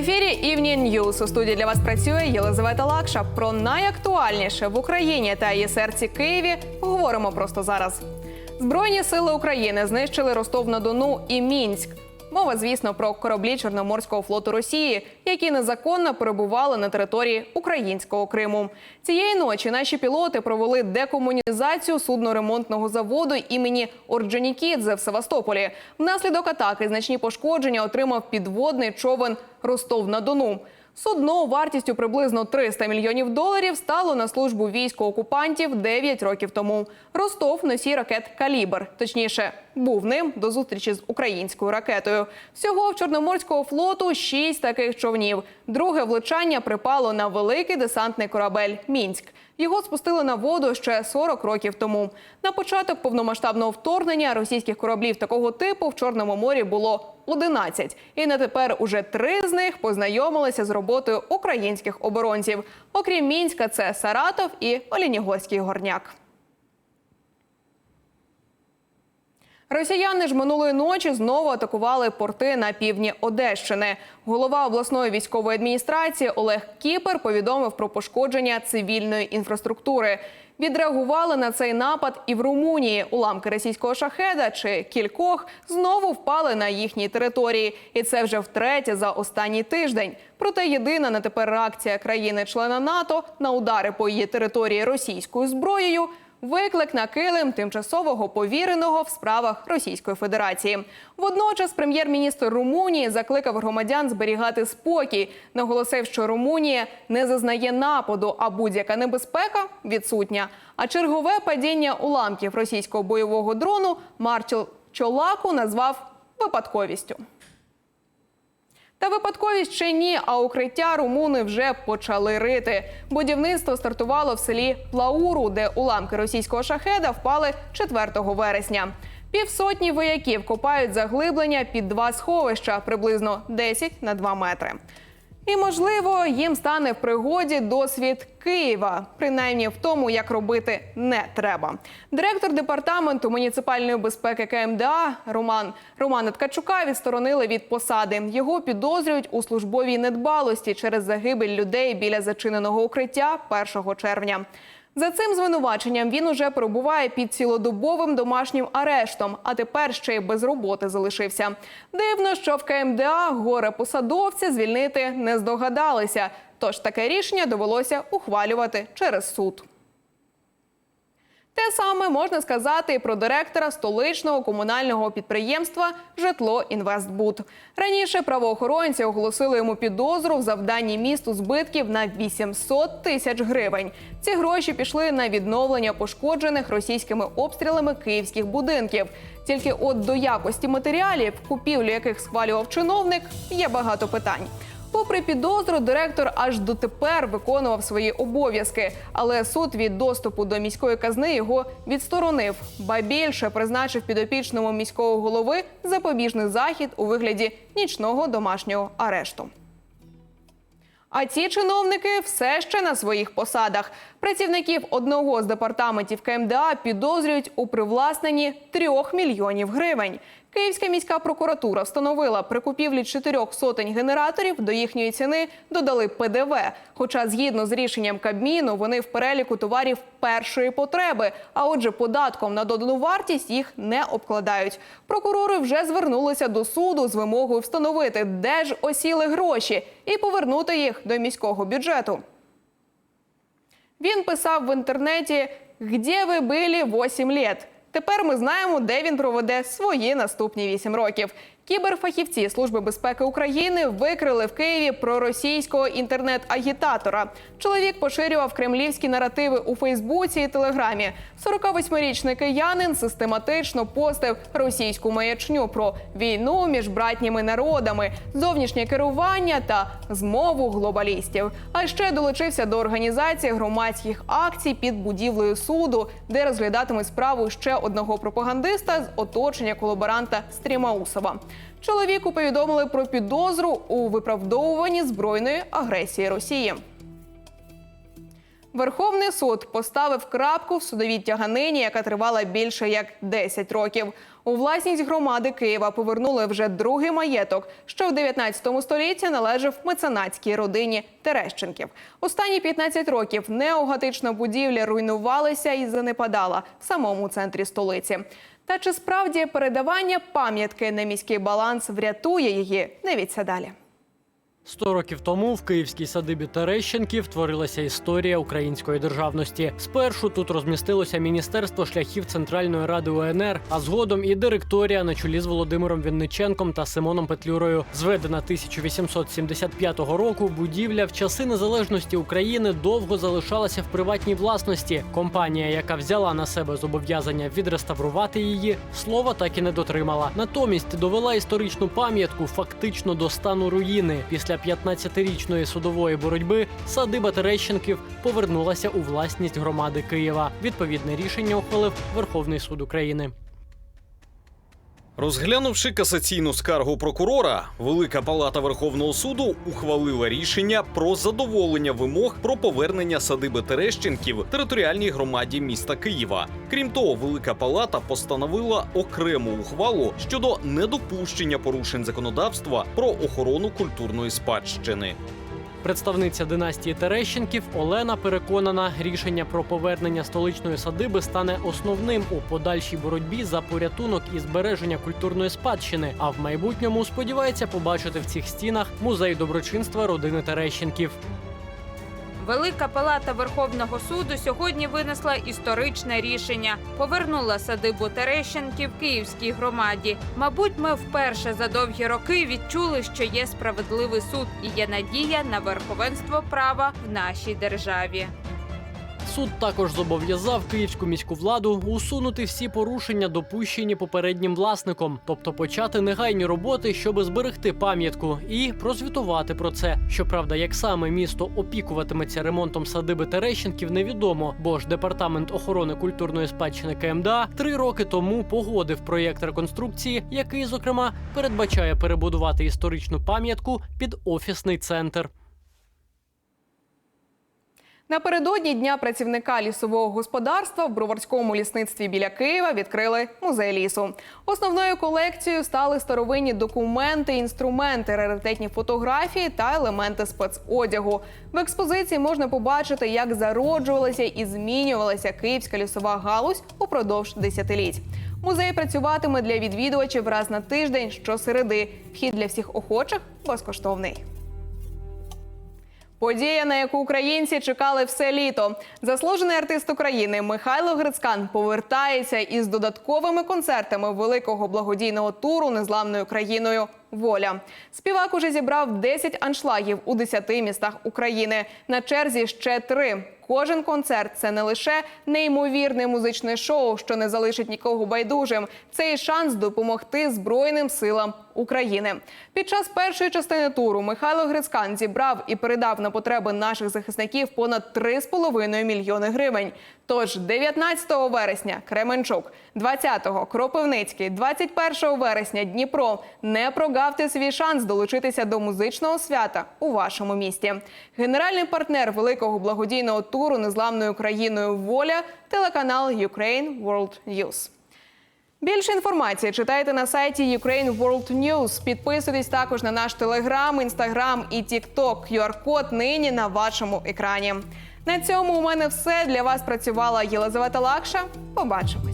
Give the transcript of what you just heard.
ефірі Evening News. У студії для вас працює Єлизавета Лакша. Про найактуальніше в Україні та її серці Києві говоримо просто зараз. Збройні сили України знищили Ростов-на-Дону і Мінськ. Мова, звісно, про кораблі Чорноморського флоту Росії, які незаконно перебували на території українського Криму. Цієї ночі наші пілоти провели декомунізацію судноремонтного заводу імені Орджонікідзе в Севастополі. Внаслідок атаки значні пошкодження отримав підводний човен Ростов-на-Дону. Судно вартістю приблизно 300 мільйонів доларів стало на службу війську окупантів 9 років тому. Ростов носій ракет Калібр. Точніше, був ним до зустрічі з українською ракетою. Всього в Чорноморського флоту шість таких човнів. Друге влучання припало на великий десантний корабель Мінськ. Його спустили на воду ще 40 років тому. На початок повномасштабного вторгнення російських кораблів такого типу в Чорному морі було 11. І на тепер уже три з них познайомилися з роботою українських оборонців. Окрім Мінська, це Саратов і Олінігорський горняк. Росіяни ж минулої ночі знову атакували порти на півдні Одещини. Голова обласної військової адміністрації Олег Кіпер повідомив про пошкодження цивільної інфраструктури. Відреагували на цей напад і в Румунії. Уламки російського шахеда чи кількох знову впали на їхній території, і це вже втретє за останній тиждень. Проте єдина на тепер реакція країни-члена НАТО на удари по її території російською зброєю. Виклик на килим тимчасового повіреного в справах Російської Федерації. Водночас прем'єр-міністр Румунії закликав громадян зберігати спокій, наголосив, що Румунія не зазнає нападу, а будь-яка небезпека відсутня. А чергове падіння уламків російського бойового дрону Марчел Чолаку назвав випадковістю. Та випадковість чи ні, а укриття румуни вже почали рити. Будівництво стартувало в селі Плауру, де уламки російського шахеда впали 4 вересня. Півсотні вояків копають заглиблення під два сховища приблизно 10 на 2 метри. І можливо, їм стане в пригоді досвід Києва, принаймні в тому, як робити не треба. Директор департаменту муніципальної безпеки КМДА Роман Романа Ткачука відсторонили від посади. Його підозрюють у службовій недбалості через загибель людей біля зачиненого укриття 1 червня. За цим звинуваченням він уже перебуває під цілодобовим домашнім арештом, а тепер ще й без роботи залишився. Дивно, що в КМДА горе посадовця звільнити не здогадалися. Тож таке рішення довелося ухвалювати через суд. Те саме можна сказати і про директора столичного комунального підприємства Житло Інвестбуд. Раніше правоохоронці оголосили йому підозру в завданні місту збитків на 800 тисяч гривень. Ці гроші пішли на відновлення пошкоджених російськими обстрілами київських будинків. Тільки от до якості матеріалів, купівлю яких схвалював чиновник, є багато питань. Попри підозру, директор аж дотепер виконував свої обов'язки, але суд від доступу до міської казни його відсторонив. Ба більше призначив підопічному міського голови запобіжний захід у вигляді нічного домашнього арешту. А ці чиновники все ще на своїх посадах. Працівників одного з департаментів КМДА підозрюють у привласненні трьох мільйонів гривень. Київська міська прокуратура встановила при купівлі чотирьох сотень генераторів до їхньої ціни додали ПДВ. Хоча, згідно з рішенням Кабміну, вони в переліку товарів першої потреби. А отже, податком на додану вартість їх не обкладають. Прокурори вже звернулися до суду з вимогою встановити, де ж осіли гроші, і повернути їх до міського бюджету. Він писав в інтернеті «Где ви були 8 лет?». Тепер ми знаємо, де він проведе свої наступні вісім років. Кіберфахівці Служби безпеки України викрили в Києві проросійського інтернет-агітатора. Чоловік поширював кремлівські наративи у Фейсбуці і Телеграмі. 48-річний киянин систематично постив російську маячню про війну між братніми народами, зовнішнє керування та змову глобалістів. А ще долучився до організації громадських акцій під будівлею суду, де розглядатимуть справу ще одного пропагандиста з оточення колаборанта Стрімаусова. Чоловіку повідомили про підозру у виправдовуванні збройної агресії Росії. Верховний суд поставив крапку в судовій тяганині, яка тривала більше як 10 років. У власність громади Києва повернули вже другий маєток, що в 19 столітті належав меценатській родині Терещенків. Останні 15 років неоготична будівля руйнувалася і занепадала в самому центрі столиці. Та чи справді передавання пам'ятки на міський баланс врятує її? Дивіться далі. Сто років тому в київській садибі Терещенків творилася історія української державності. Спершу тут розмістилося міністерство шляхів Центральної ради УНР, а згодом і директорія на чолі з Володимиром Вінниченком та Симоном Петлюрою. Зведена 1875 року, будівля в часи незалежності України довго залишалася в приватній власності. Компанія, яка взяла на себе зобов'язання відреставрувати її, слова так і не дотримала. Натомість довела історичну пам'ятку фактично до стану руїни. Після 15-річної судової боротьби садиба Терещенків повернулася у власність громади Києва. Відповідне рішення ухвалив Верховний суд України. Розглянувши касаційну скаргу прокурора, Велика Палата Верховного суду ухвалила рішення про задоволення вимог про повернення садиби Терещенків територіальній громаді міста Києва. Крім того, Велика Палата постановила окрему ухвалу щодо недопущення порушень законодавства про охорону культурної спадщини. Представниця династії Терещенків Олена переконана, рішення про повернення столичної садиби стане основним у подальшій боротьбі за порятунок і збереження культурної спадщини. А в майбутньому сподівається побачити в цих стінах музей доброчинства родини Терещенків. Велика палата Верховного суду сьогодні винесла історичне рішення. Повернула садибу Терещенків Київській громаді. Мабуть, ми вперше за довгі роки відчули, що є справедливий суд і є надія на верховенство права в нашій державі. Суд також зобов'язав київську міську владу усунути всі порушення, допущені попереднім власником, тобто почати негайні роботи, щоб зберегти пам'ятку, і прозвітувати про це. Щоправда, як саме місто опікуватиметься ремонтом садиби Терещенків, невідомо, бо ж департамент охорони культурної спадщини КМДА три роки тому погодив проєкт реконструкції, який, зокрема, передбачає перебудувати історичну пам'ятку під офісний центр. Напередодні дня працівника лісового господарства в броварському лісництві біля Києва відкрили музей лісу. Основною колекцією стали старовинні документи, інструменти, раритетні фотографії та елементи спецодягу. В експозиції можна побачити, як зароджувалася і змінювалася київська лісова галузь упродовж десятиліть. Музей працюватиме для відвідувачів раз на тиждень щосереди. Вхід для всіх охочих безкоштовний. Подія, на яку українці чекали все літо. Заслужений артист України Михайло Грицькан повертається із додатковими концертами великого благодійного туру незламною країною. Воля співак уже зібрав 10 аншлагів у 10 містах України. На черзі ще три. Кожен концерт це не лише неймовірне музичне шоу, що не залишить нікого байдужим. Це і шанс допомогти Збройним силам України. Під час першої частини туру Михайло Грицькан зібрав і передав на потреби наших захисників понад 3,5 мільйони гривень. Тож 19 вересня Кременчук, 20-го Кропивницький, 21 вересня Дніпро. Не прогавте свій шанс долучитися до музичного свята у вашому місті. Генеральний партнер великого благодійного туру незламною країною Воля телеканал Ukraine World News. Більше інформації читайте на сайті Ukraine World News. Підписуйтесь також на наш телеграм, інстаграм і тікток. QR-код нині на вашому екрані. На цьому у мене все для вас працювала Єлизавета Лакша. Побачимось.